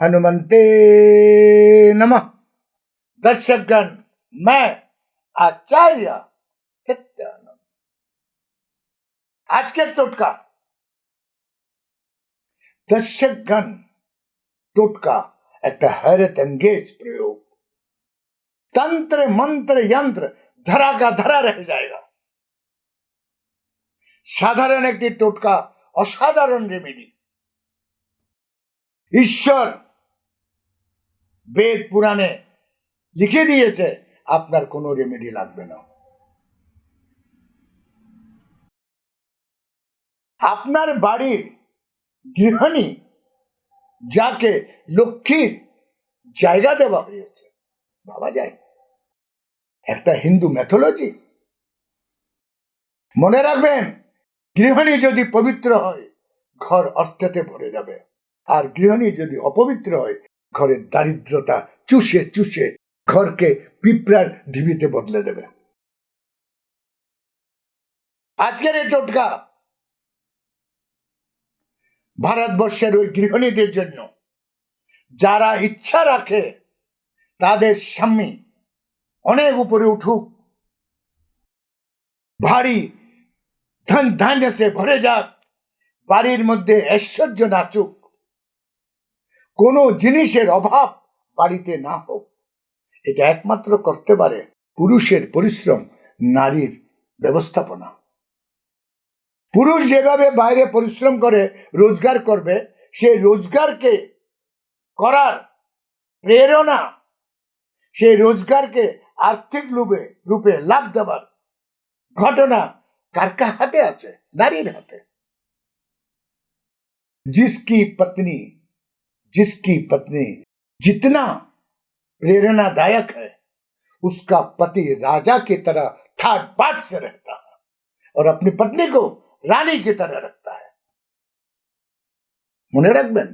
हनुमंते नमः दर्शकगण मैं आचार्य सत्यानंद আজকের টোটকা দর্শকগণ টোটকা একটা हैरत अंगेज प्रयोग तंत्र मंत्र यंत्र धरा का धरा रह जाएगा সাধারণ একটি টোটকা অসাধারণ রেমেডি ঈশ্বর বেদ পুরাণে লিখে দিয়েছে, আপনার কোনো রেমেডি লাগবে না। আপনার বাড়ির গৃহিণী যাকে লক্ষ্মীর জায়গা দেওয়া হয়েছে ভাবা যায়। একটা হিন্দু ম্যাথোলজি মনে রাখবেন, গৃহিণী যদি পবিত্র হয়, ঘর অর্থেতে ভরে যাবে। আর গৃহিণী যদি অপবিত্র হয়, ঘরের দারিদ্রতা চুষে চুষে ঘরকে পিঁপড়ার ঢিবিতে বদলে দেবে। আজকের এই টোটকা ভারতবর্ষের ওই গৃহিণীদের জন্য। যারা ইচ্ছা রাখে, তাদের স্বামী অনেক উপরে উঠুক, ভারী ধন ধান্য সে ভরে যাক, বাড়ির মধ্যে ঐশ্বর্য নাচুক কোনো জিনিসের অভাব বাড়িতে না হোক এটা একমাত্র করতে পারে পুরুষের পরিশ্রম নারীর ব্যবস্থাপনা পুরুষ যেভাবে বাইরে পরিশ্রম করে রোজগার করবে সে রোজগারকে করার প্রেরণা সেই রোজগারকে আর্থিক রূপে রূপে লাভ দেওয়ার ঘটনা কার কার হাতে আছে নারীর হাতে जिसकी पत्नी जिसकी पत्नी जितना प्रेरणादायक है उसका पति राजा की तरह ठाट बाट से रहता है और अपनी पत्नी को रानी की तरह रखता है মনে রাখবেন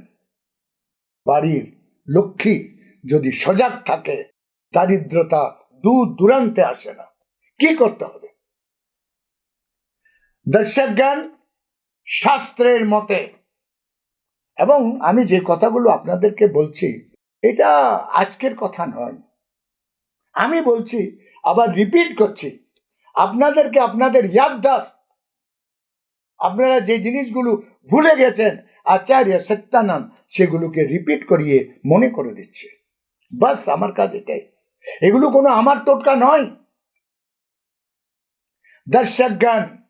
বাড়ির লক্ষ্মী যদি সজাগ থাকে দারিদ্রতা দূর দূরান্তে আসে না কি করতে হবে দর্শকগণ শাস্ত্রের মতে এবং আমি যে কথাগুলো আপনাদেরকে বলছি, এটা আজকের কথা নয়। আমি বলছি, আবার রিপিট করছি। আপনাদেরকে আপনাদের ইয়াদদাস্ত। আপনারা যে জিনিসগুলো ভুলে গেছেন, আচার্য সত্যানন্দ, সেগুলোকে রিপিট করিয়ে মনে করে দিচ্ছে। বাস আমার কাজ এটাই। এগুলো কোনো আমার টোটকা নয়। দর্শকগণ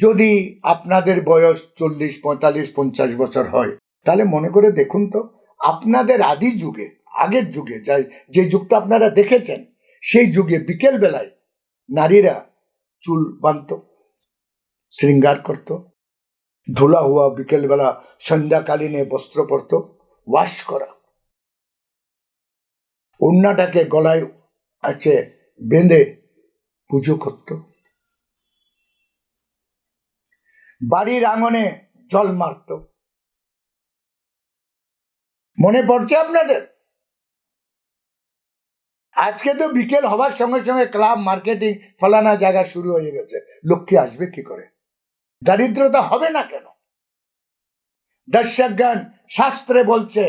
যদি আপনাদের বয়স চল্লিশ, পঁয়তাল্লিশ, পঞ্চাশ বছর হয়, তাহলে মনে করে দেখুন তো, আপনাদের আদি যুগে, আগের যুগে, যাই, যে যুগটা আপনারা দেখেছেন, সেই যুগে বিকেল বেলায় নারীরা চুল বাঁধত, শৃঙ্গার করত, ধুলা হওয়া বিকেলবেলা সন্ধ্যাকালীনে বস্ত্র পরত, ওয়াশ করা। অন্যটাকে গলায় আছে বেঁধে পুজো করতো। বাড়ির আঙনে জল মারত। মনে পড়ছে আপনাদের? আজকে তো বিকেল হবার সঙ্গে সঙ্গে ক্লাব, মার্কেটিং ফলানা জায়গা শুরু হয়ে গেছে। লক্ষ্মী আসবে কি করে? দারিদ্রতা হবে না কেন? দর্শকগণ, শাস্ত্রে বলছে,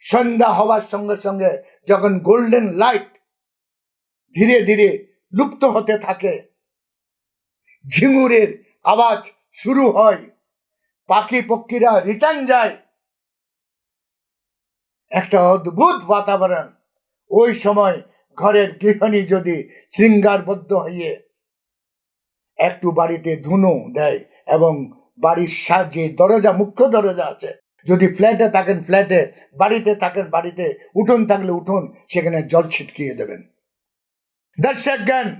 সন্ধ্যা হবার সঙ্গে সঙ্গে যখন গোল্ডেন লাইট ধীরে ধীরে লুপ্ত হতে থাকে, ঝিঙুরের আওয়াজ শুরু হয়। পাখি পক্ষীরা রিটার্ন যায়। একটা অদ্ভুত বাতাবরণ। ওই সময় ঘরের গৃহিণী যদি শৃঙ্গারবদ্ধ হয়ে একটু বাড়িতে ধুনো দেয় এবং বাড়ির যে দরজা, মুখ্য দরজা আছে। যদি ফ্ল্যাটে থাকেন, ফ্ল্যাটে, বাড়িতে থাকেন, বাড়িতে উঠোন থাকলে উঠোন, সেখানে জল ছিটকিয়ে দেবেন। দর্শকগণ,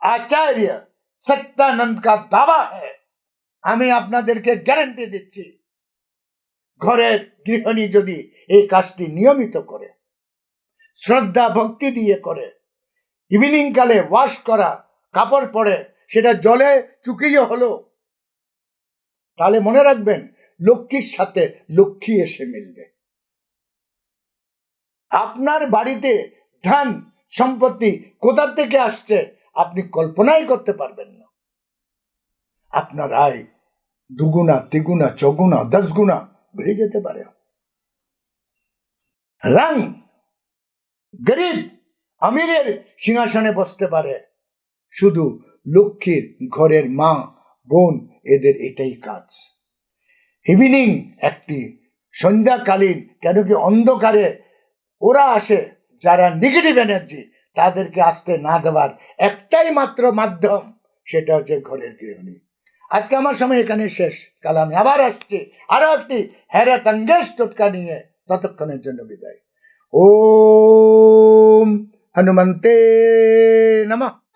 আচার্য সত্যানন্দ কা দাবা হ্যাঁ আমি আপনাদেরকে গ্যারান্টি দিচ্ছি ঘরের গৃহিণী যদি এই কাজটি নিয়মিত করে শ্রদ্ধা ভক্তি দিয়ে করে ইভিনিং কালে ওয়াশ করা কাপড় পরে সেটা জলে চুকিয়ে হলো তাহলে মনে রাখবেন লক্ষ্মীর সাথে লক্ষ্মী এসে মিলবে আপনার বাড়িতে ধান সম্পত্তি কোথা থেকে আসছে আপনি কল্পনাই করতে পারবেন না। আপনার আয় দুগুণা, তিগুণা, চগুণা দশ গুণা বেড়ে যেতে পারে। রাং গরিব আমিরের সিংহাসনে বসতে পারে। শুধু লক্ষ্মীর ঘরের মা, বোন, এদের এটাই কাজ। ইভিনিং একটি সন্ধ্যাকালীন কেন কি অন্ধকারে ওরা আসে, যারা নেগেটিভ এনার্জি তাদেরকে আসতে না দেওয়ার একটাই মাত্র মাধ্যম, সেটা হচ্ছে ঘরের গৃহিণী। আজকে আমার সময় এখানে শেষ। কাল আমি আবার আসছি। আরও একটি হেরা অঙ্গেশ টোটকা নিয়ে ততক্ষণের জন্য বিদায়। ও হনুমন্তে নমঃ।